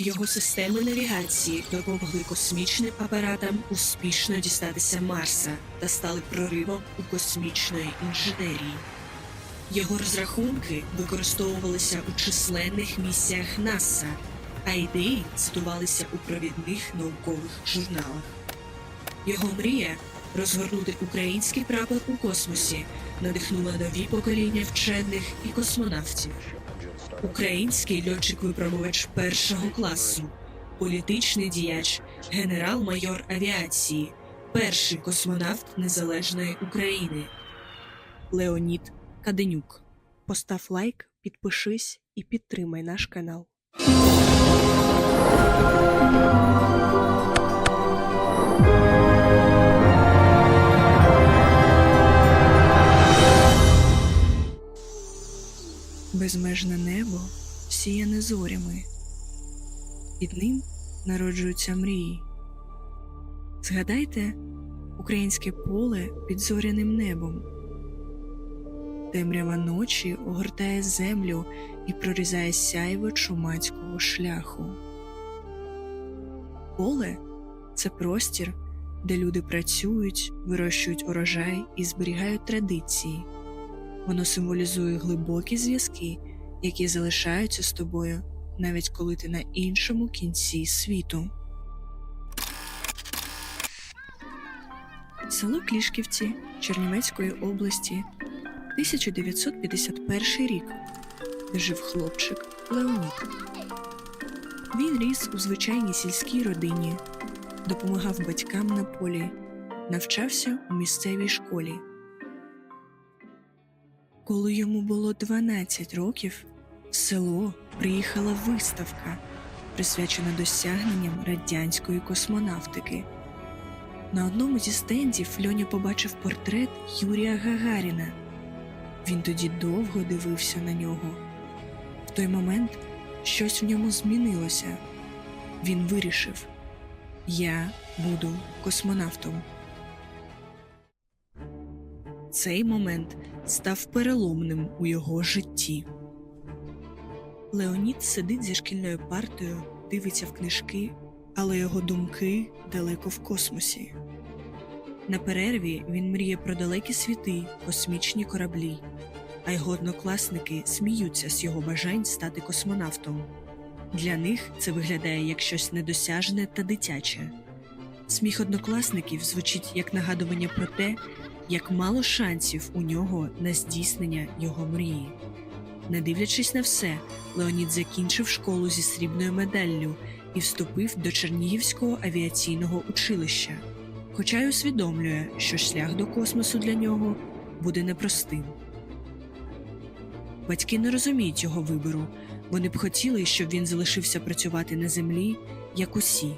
Його системи навігації допомогли космічним апаратам успішно дістатися Марса та стали проривом у космічної інженерії. Його розрахунки використовувалися у численних місіях НАСА, а ідеї цитувалися у провідних наукових журналах. Його мрія розгорнути український прапор у космосі надихнула нові покоління вчених і космонавтів. Український льотчик-випробувач першого класу, політичний діяч, генерал-майор авіації, перший космонавт Незалежної України Леонід Каденюк. Постав лайк, підпишись і підтримай наш канал. Безмежне небо сіяне зорями. Під ним народжуються мрії. Згадайте українське поле під зоряним небом. Темрява ночі огортає землю і прорізає сяйво чумацького шляху. Поле це простір, де люди працюють, вирощують урожай і зберігають традиції. Воно символізує глибокі зв'язки, які залишаються з тобою, навіть коли ти на іншому кінці світу. Село Клішківці Чернівецької області, 1951 рік, жив хлопчик Леонід. Він ріс у звичайній сільській родині, допомагав батькам на полі, навчався у місцевій школі. Коли йому було 12 років, в село приїхала виставка, присвячена досягненням радянської космонавтики. На одному зі стендів Льоня побачив портрет Юрія Гагаріна. Він тоді довго дивився на нього. В той момент щось в ньому змінилося. Він вирішив: Я буду космонавтом. Цей момент став переломним у його житті. Леонід сидить зі шкільною партою, дивиться в книжки, але його думки далеко в космосі. На перерві він мріє про далекі світи, космічні кораблі, а його однокласники сміються з його бажань стати космонавтом. Для них це виглядає як щось недосяжне та дитяче. Сміх однокласників звучить як нагадування про те, як мало шансів у нього на здійснення його мрії. Не дивлячись на все, Леонід закінчив школу зі срібною медаллю і вступив до Чернігівського авіаційного училища, хоча й усвідомлює, що шлях до космосу для нього буде непростим. Батьки не розуміють його вибору, вони б хотіли, щоб він залишився працювати на землі, як усі,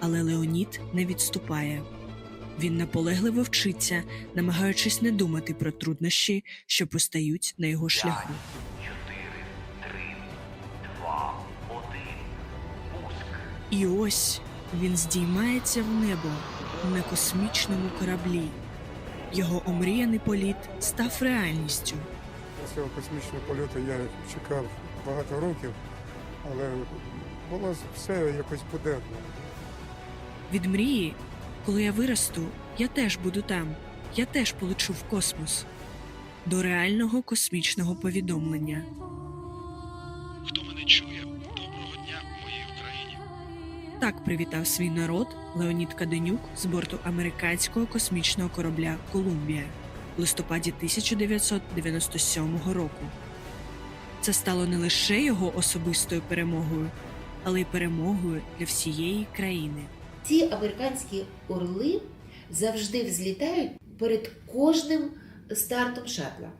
але Леонід не відступає. Він наполегливо вчиться, намагаючись не думати про труднощі, що постають на його шляху. Чотири, три, два, один. Пуск. І ось він здіймається в небо на космічному кораблі. Його омріяний політ став реальністю. Цього космічного польоту я чекав багато років, але було все якось буденно. Від мрії, коли я виросту, я теж буду там, я теж полечу в космос. До реального космічного повідомлення. Хто мене чує, доброго дня моїй Україні. Так привітав свій народ Леонід Каденюк з борту американського космічного корабля Колумбія в листопаді 1997 року. Це стало не лише його особистою перемогою, але й перемогою для всієї країни. Ці американські орли завжди взлітають перед кожним стартом шатла.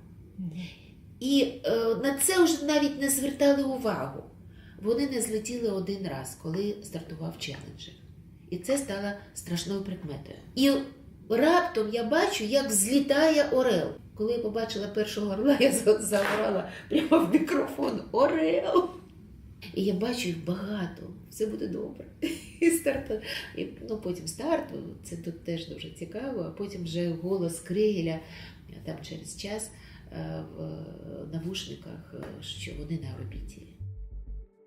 І е, на це вже навіть не звертали увагу. Вони не злетіли один раз, коли стартував челенджер. І це стало страшною прикметою. І раптом я бачу, як злітає орел. Коли я побачила першого орла, я за- заорала прямо в мікрофон Орел! І я бачу їх багато, все буде добре. І старт, і, ну, потім старт, це тут теж дуже цікаво, а потім вже голос Кригеля там через час е, в навушниках, е, що вони на орбіті.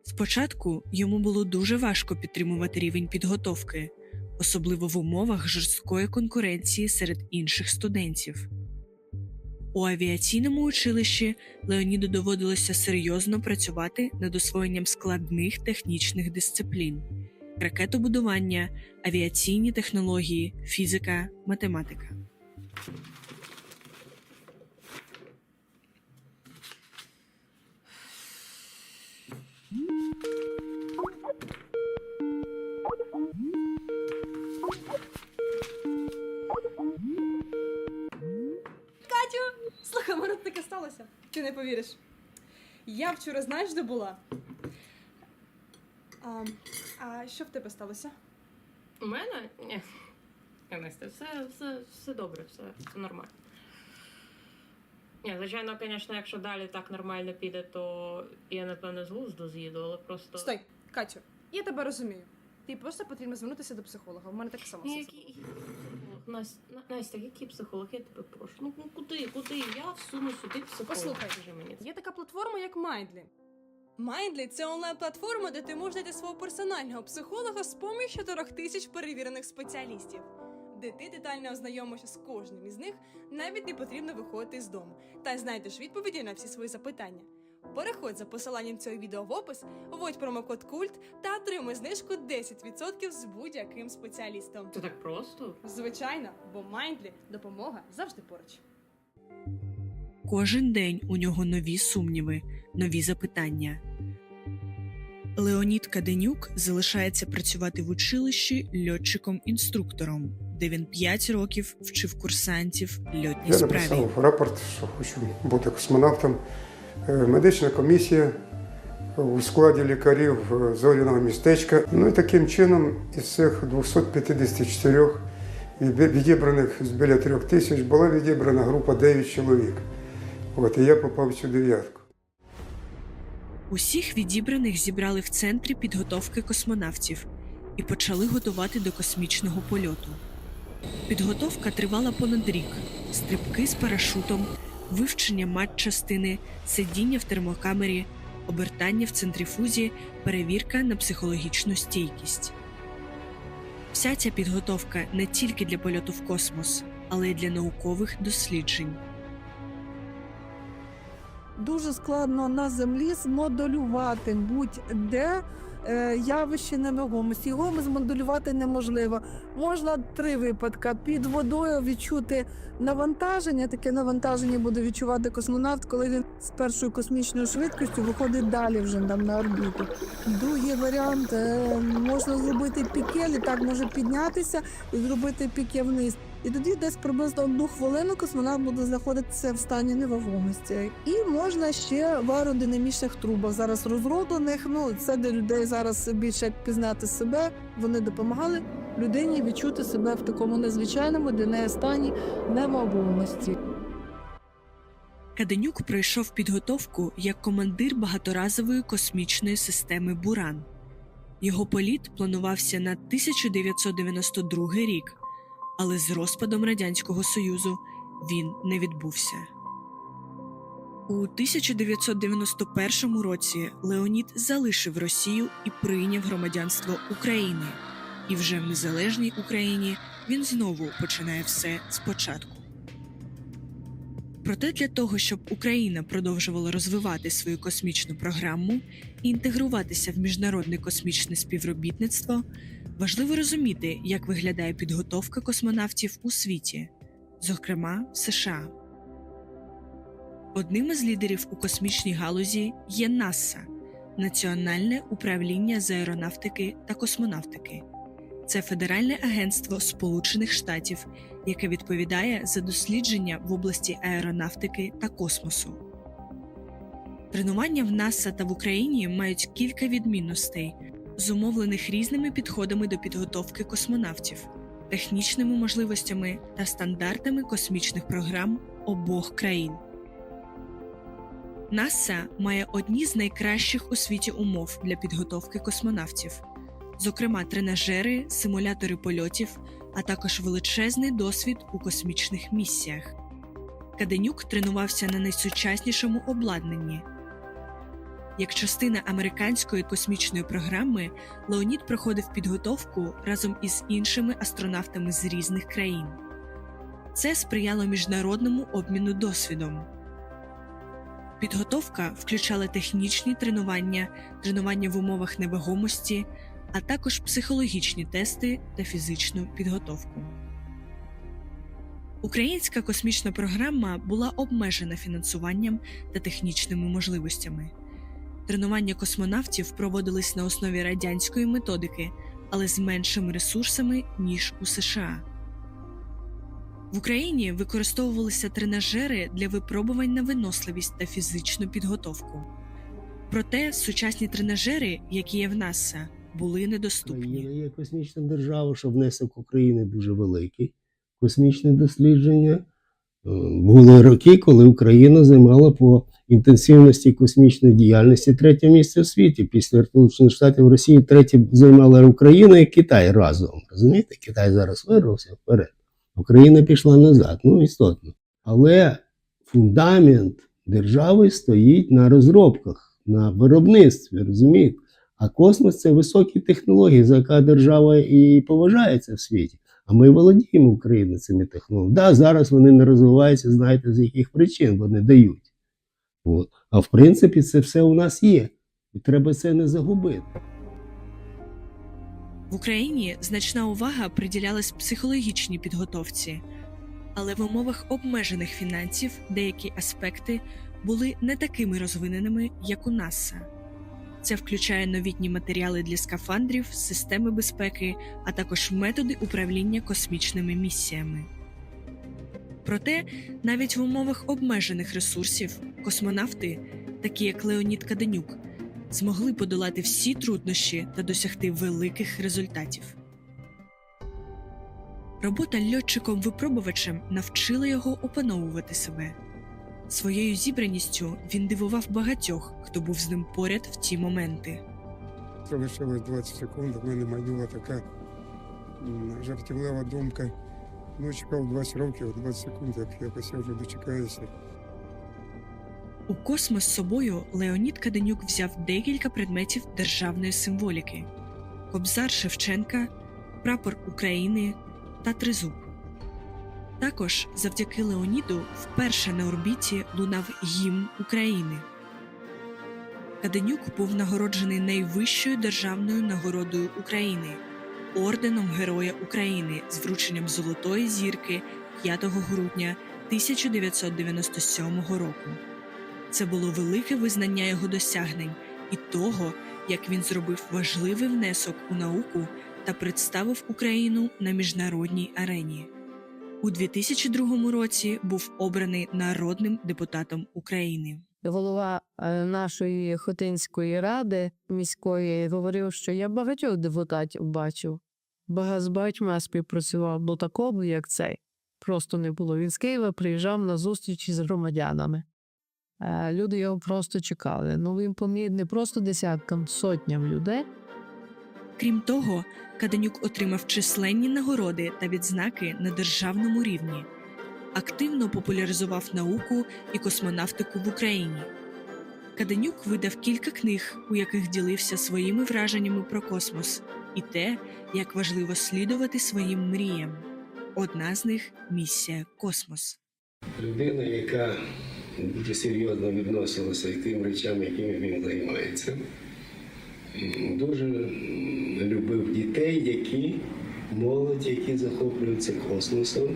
Спочатку йому було дуже важко підтримувати рівень підготовки, особливо в умовах жорсткої конкуренції серед інших студентів. У авіаційному училищі Леоніду доводилося серйозно працювати над освоєнням складних технічних дисциплін: ракетобудування, авіаційні технології, фізика, математика. Ти не повіриш. Я вчора знаєш, де була? А, а що в тебе сталося? У мене? Ні. Настя, все, все, все добре, все, все нормально. Ні, звичайно, звісно, якщо далі так нормально піде, то я напевно з глузду з'їду, але просто. Стой, Катю, я тебе розумію. Ти просто потрібно звернутися до психолога. У мене так само. Ні, все який- Настя, Настя, який психолог, я тебе прошу. Ну ну, куди, куди? Я всуну сюди психолога. Послухай. Скажи мені. Є така платформа, як Mindly. Mindly – це онлайн-платформа, де ти можеш знайти свого персонального психолога з поміж 4 тисяч перевірених спеціалістів, де ти детально ознайомишся з кожним із них, навіть не потрібно виходити з дому, та знайдеш відповіді на всі свої запитання. Переходь за посиланням цього відео в опис, вводь промокод КУЛЬТ та отримай знижку 10% з будь-яким спеціалістом. Це так просто? Звичайно, бо Mindly – допомога завжди поруч. Кожен день у нього нові сумніви, нові запитання. Леонід Каденюк залишається працювати в училищі льотчиком-інструктором, де він 5 років вчив курсантів льотній Я справі. написав рапорт, що хочу бути космонавтом. Е, Медична комісія у складі лікарів е, зоряного містечка. Ну і таким чином із цих 254 від- відібраних з біля трьох тисяч була відібрана група 9 чоловік. От і я попав в цю дев'ятку. Усіх відібраних зібрали в центрі підготовки космонавтів і почали готувати до космічного польоту. Підготовка тривала понад рік: стрибки з парашутом, вивчення матчастини, сидіння в термокамері, обертання в центрифузі, перевірка на психологічну стійкість. Вся ця підготовка не тільки для польоту в космос, але й для наукових досліджень. дуже складно на землі змоделювати будь-де е, явище невагомості. Його змоделювати неможливо. Можна три випадки: під водою відчути навантаження. Таке навантаження буде відчувати космонавт, коли він з першою космічною швидкістю виходить далі вже там на орбіту. Другий варіант е, можна зробити піке, літак може піднятися і зробити піке вниз. І тоді десь приблизно одну хвилину космонавт буде знаходитися в стані невагомості. І можна ще в аеродинамічних трубах зараз розроблених. Ну це для людей зараз більше як пізнати себе. Вони допомагали людині відчути себе в такому незвичайному для неї стані невагомості. Каденюк пройшов підготовку як командир багаторазової космічної системи Буран. Його політ планувався на 1992 рік, але з розпадом Радянського Союзу він не відбувся. У 1991 році Леонід залишив Росію і прийняв громадянство України. І вже в незалежній Україні він знову починає все спочатку. Проте для того, щоб Україна продовжувала розвивати свою космічну програму і інтегруватися в міжнародне космічне співробітництво, важливо розуміти, як виглядає підготовка космонавтів у світі, зокрема в США. Одним із лідерів у космічній галузі є НАСА Національне управління з аеронавтики та космонавтики. Це федеральне агентство Сполучених Штатів, яке відповідає за дослідження в області аеронавтики та космосу. Тренування в НАСА та в Україні мають кілька відмінностей, зумовлених різними підходами до підготовки космонавтів, технічними можливостями та стандартами космічних програм обох країн. НАСА має одні з найкращих у світі умов для підготовки космонавтів, зокрема тренажери, симулятори польотів, а також величезний досвід у космічних місіях. Каденюк тренувався на найсучаснішому обладнанні. Як частина американської космічної програми, Леонід проходив підготовку разом із іншими астронавтами з різних країн. Це сприяло міжнародному обміну досвідом. Підготовка включала технічні тренування, тренування в умовах невагомості, а також психологічні тести та фізичну підготовку. Українська космічна програма була обмежена фінансуванням та технічними можливостями. Тренування космонавтів проводились на основі радянської методики, але з меншими ресурсами, ніж у США. В Україні використовувалися тренажери для випробувань на виносливість та фізичну підготовку. Проте сучасні тренажери, які є в НАСА, були недоступні. Є космічна держава, що внесок України дуже великий. Космічне дослідження. Е, Були роки, коли Україна займала по інтенсивності космічної діяльності третє місце в світі. Після Сполучених Штатів Росії третє займала Україна і Китай разом. Розумієте, Китай зараз вирвався вперед. Україна пішла назад, ну істотно. Але фундамент держави стоїть на розробках, на виробництві, розумієте? А космос це високі технології, за яка держава і поважається в світі. А ми володіємо Україною цими технологіями. Да, зараз вони не розвиваються, знаєте, з яких причин вони дають. От. А в принципі, це все у нас є. І треба це не загубити. В Україні значна увага приділялась психологічній підготовці, але в умовах обмежених фінансів деякі аспекти були не такими розвиненими, як у НАСА. Це включає новітні матеріали для скафандрів, системи безпеки, а також методи управління космічними місіями. Проте, навіть в умовах обмежених ресурсів космонавти, такі як Леонід Каденюк, змогли подолати всі труднощі та досягти великих результатів. Робота льотчиком-випробувачем навчила його опановувати себе. Своєю зібраністю він дивував багатьох, хто був з ним поряд в ті моменти. Це лишилось 20 секунд. В мене майнула така жартівлива думка. Ну, чекав 20 років, 20 секунд, як я вже дочекаюся. У космос з собою Леонід Каденюк взяв декілька предметів державної символіки: кобзар Шевченка, прапор України та тризуб. Також завдяки Леоніду вперше на орбіті лунав гімн України. Каденюк був нагороджений найвищою державною нагородою України орденом Героя України з врученням Золотої зірки 5 грудня 1997 року. Це було велике визнання його досягнень і того, як він зробив важливий внесок у науку та представив Україну на міжнародній арені. У 2002 році був обраний народним депутатом України. Голова е, нашої Хотинської ради міської говорив, що я багатьох депутатів бачив. З багатьма співпрацював, бо такого, як цей, просто не було. Він з Києва приїжджав на зустрічі з громадянами. Е, Люди його просто чекали. Ну він поміг не просто десяткам, сотням людей. Крім того, Каденюк отримав численні нагороди та відзнаки на державному рівні, активно популяризував науку і космонавтику в Україні. Каденюк видав кілька книг, у яких ділився своїми враженнями про космос і те, як важливо слідувати своїм мріям. Одна з них місія Космос. Людина, яка дуже серйозно відносилася к тим речам, якими він займається. Дуже любив дітей, які молодь, які захоплюються космосом,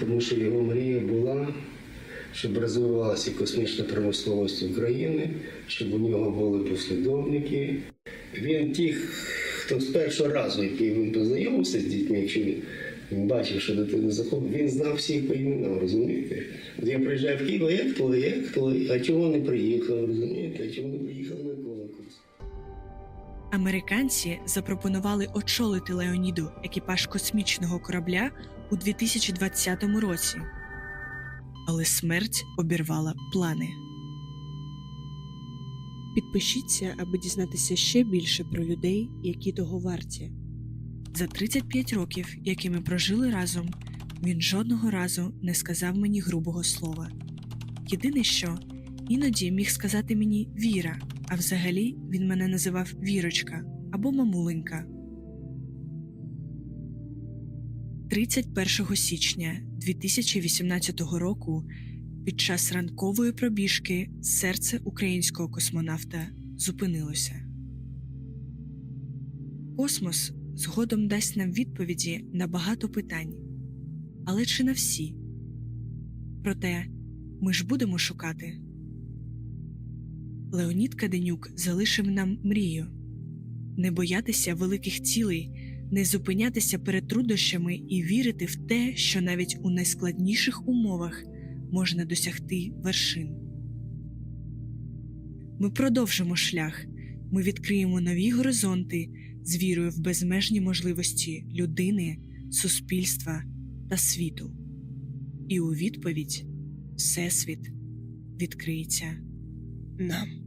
тому що його мрія була, щоб розвивалася космічна промисловість України, щоб у нього були послідовники. Він тих, хто з першого разу, який він познайомився з дітьми, якщо він бачив, що дитина захоплює, він знав всіх по іменам, розумієте? Я приїжджаю в Київ, а як хто, як хто, а чого не приїхав, розумієте? А чого не приїхав? Американці запропонували очолити Леоніду екіпаж космічного корабля у 2020 році, але смерть обірвала плани. Підпишіться, аби дізнатися ще більше про людей, які того варті. За 35 років, які ми прожили разом, він жодного разу не сказав мені грубого слова. Єдине що іноді міг сказати мені Віра, А взагалі він мене називав Вірочка або Мамуленька. 31 січня 2018 року під час ранкової пробіжки серце українського космонавта зупинилося. Космос згодом дасть нам відповіді на багато питань, але чи на всі? Проте ми ж будемо шукати. Леонід Каденюк залишив нам мрію не боятися великих цілей, не зупинятися перед труднощами і вірити в те, що навіть у найскладніших умовах можна досягти вершин. Ми продовжимо шлях, ми відкриємо нові горизонти з вірою в безмежні можливості людини, суспільства та світу. І у відповідь Всесвіт відкриється нам.